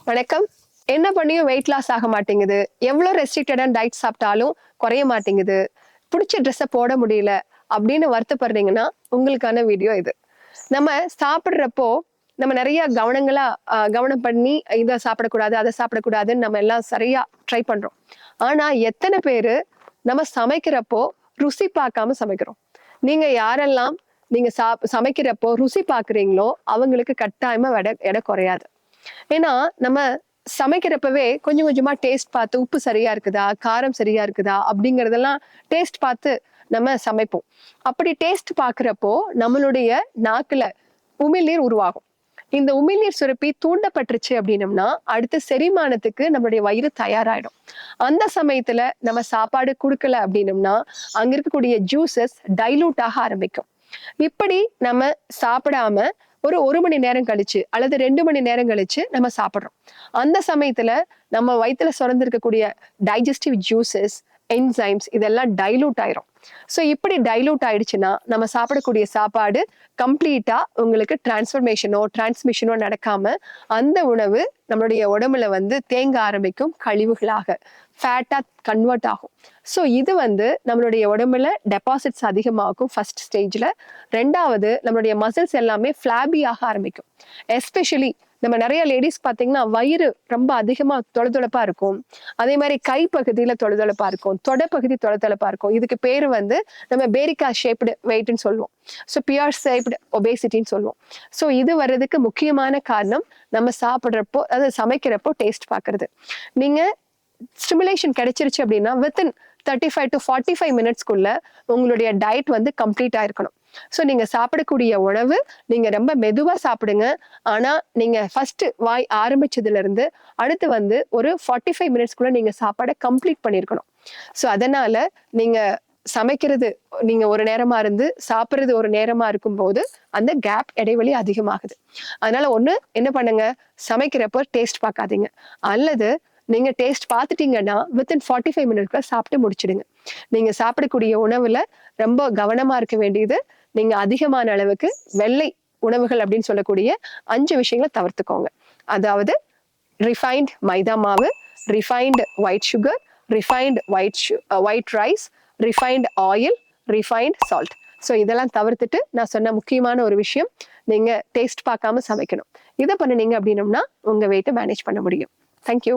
வணக்கம். என்ன பண்ணியும் வெயிட் லாஸ் ஆக மாட்டேங்குது. எவ்வளோ ரெஸ்ட்ரிக்டடான டயட் சாப்பிட்டாலும் குறைய மாட்டேங்குது. பிடிச்ச ட்ரெஸ்ஸை போட முடியல அப்படின்னு வருத்தப்படுறீங்கன்னா உங்களுக்கான வீடியோ இது. நம்ம சாப்பிட்றப்போ நம்ம நிறைய கவனங்களா ஆஹ், கவனம் பண்ணி இதை சாப்பிடக்கூடாது அதை சாப்பிடக்கூடாதுன்னு நம்ம எல்லாம் சரியா ட்ரை பண்றோம். ஆனா எத்தனை பேர் நம்ம சமைக்கிறப்போ ருசி பார்க்காம சமைக்கிறோம். நீங்க யாரெல்லாம் நீங்க சாப் சமைக்கிறப்போ ருசி பார்க்குறீங்களோ அவங்களுக்கு கட்டாயமா எடை எடை குறையாது. ஏன்னா நம்ம சமைக்கிறப்பவே கொஞ்சம் கொஞ்சமாக டேஸ்ட் பார்த்து உப்பு சரியா இருக்குதா காரம் சரியா இருக்குதா அப்படிங்கிறதெல்லாம் டேஸ்ட் பார்த்து நம்ம சமைப்போம். அப்படி டேஸ்ட் பார்க்குறப்போ நம்மளுடைய நாக்கில் உமிழ்நீர் உருவாகும். இந்த உமிழ்நீர் சுரப்பி தூண்டப்பட்டுருச்சு அப்படின்னம்னா அடுத்து செரிமானத்துக்கு நம்மளுடைய வயிறு தயாராகிடும் அந்த சமயத்துல நம்ம சாப்பாடு கொடுக்கல அப்படின்னம்னா அங்க இருக்கக்கூடிய ஜூசஸ் டைலூட் ஆக ஆரம்பிக்கும். இப்படி நம்ம சாப்பிடாம ஒரு ஒரு மணி நேரம் கழிச்சு அல்லது ரெண்டு மணி நேரம் கழிச்சு நம்ம சாப்பிடுறோம். அந்த சமயத்துல நம்ம வயித்துல சுரந்திருக்கக்கூடிய டைஜஸ்டிவ் ஜூசஸ் என்சைம்ஸ் இதெல்லாம் டைலூட் ஆயிரும். ஸோ இப்படி டைலூட் ஆயிடுச்சுன்னா நம்ம சாப்பிடக்கூடிய சாப்பாடு கம்ப்ளீட்டா உங்களுக்கு டிரான்ஸ்ஃபர்மேஷனோ டிரான்ஸ்மிஷனோ நடக்காம அந்த உணவு நம்மளுடைய உடம்புல வந்து தேங்க ஆரம்பிக்கும் கழிவுகளாக ஃபேட்டா கன்வெர்ட் ஆகும். ஸோ இது வந்து நம்மளுடைய உடம்புல டெபாசிட்ஸ் அதிகமாகும் ஃபர்ஸ்ட் ஸ்டேஜ்ல ரெண்டாவது நம்மளுடைய மசில்ஸ் எல்லாமே ஃபிளாபி ஆக ஆரம்பிக்கும். எஸ்பெஷலி நம்ம நிறைய லேடிஸ் பார்த்தீங்கன்னா வயிறு ரொம்ப அதிகமாக தொலைதொழப்பாக இருக்கும். அதே மாதிரி கை பகுதியில இருக்கும். தொடப்பகுதி தொலைதொழப்பாக இருக்கும். இதுக்கு பேர் வந்து நம்ம பேரிக்கா ஷேப்டு வெயிட்னு சொல்லுவோம். ஸோ பியர் ஷேப்டு ஒபேசிட்டின்னு சொல்லுவோம். ஸோ இது வர்றதுக்கு முக்கியமான காரணம் நம்ம சாப்பிட்றப்போ அதாவது சமைக்கிறப்போ டேஸ்ட் பார்க்கறது. நீங்கள் ஸ்டிமுலேஷன் கிடைச்சிருச்சு அப்படின்னா within thirty five to forty five மினிட்ஸ்க்குள்ள உங்களுடைய டயட் வந்து கம்ப்ளீட்டாக இருக்கணும் ஸோ நீங்கள் சாப்பிடக்கூடிய உணவு நீங்கள் ரொம்ப மெதுவாக சாப்பிடுங்க. ஆனால் நீங்கள் ஃபஸ்ட்டு வாய் ஆரம்பிச்சதுலேருந்து அடுத்து வந்து ஒரு ஃபார்ட்டி ஃபைவ் மினிட்ஸ்க்குள்ளே நீங்கள் சாப்பாடை கம்ப்ளீட் பண்ணியிருக்கணும். ஸோ அதனால் நீங்கள் சமைக்கிறது நீங்கள் ஒரு நேரமாக இருந்து சாப்பிட்றது ஒரு நேரமாக இருக்கும்போது அந்த கேப் இடைவெளி அதிகமாகுது. அதனால் ஒன்று என்ன பண்ணுங்க? சமைக்கிறப்போ டேஸ்ட் பார்க்காதீங்க. அல்லது நீங்கள் டேஸ்ட் பார்த்துட்டீங்கன்னா வித்தின் ஃபார்ட்டி ஃபைவ் மினிட்ஸ்ல சாப்பிட்டு முடிச்சிடுங்க. நீங்கள் சாப்பிடக்கூடிய உணவில் ரொம்ப கவனமாக இருக்க வேண்டியது நீங்கள் அதிகமான அளவுக்கு வெள்ளை உணவுகள் அப்படின்னு சொல்லக்கூடிய அஞ்சு விஷயங்களை தவிர்த்துக்கோங்க. அதாவது ரிஃபைண்ட் மைதா மாவு refined white sugar refined white white rice refined oil refined salt so இதெல்லாம் தவிர்த்துட்டு நான் சொன்ன முக்கியமான ஒரு விஷயம் நீங்கள் டேஸ்ட் பார்க்காம சமைக்கணும். இதை பண்ணுனீங்க அப்படின்னம்னா உங்கள் வெயிட்டை மேனேஜ் பண்ண முடியும். தேங்க்யூ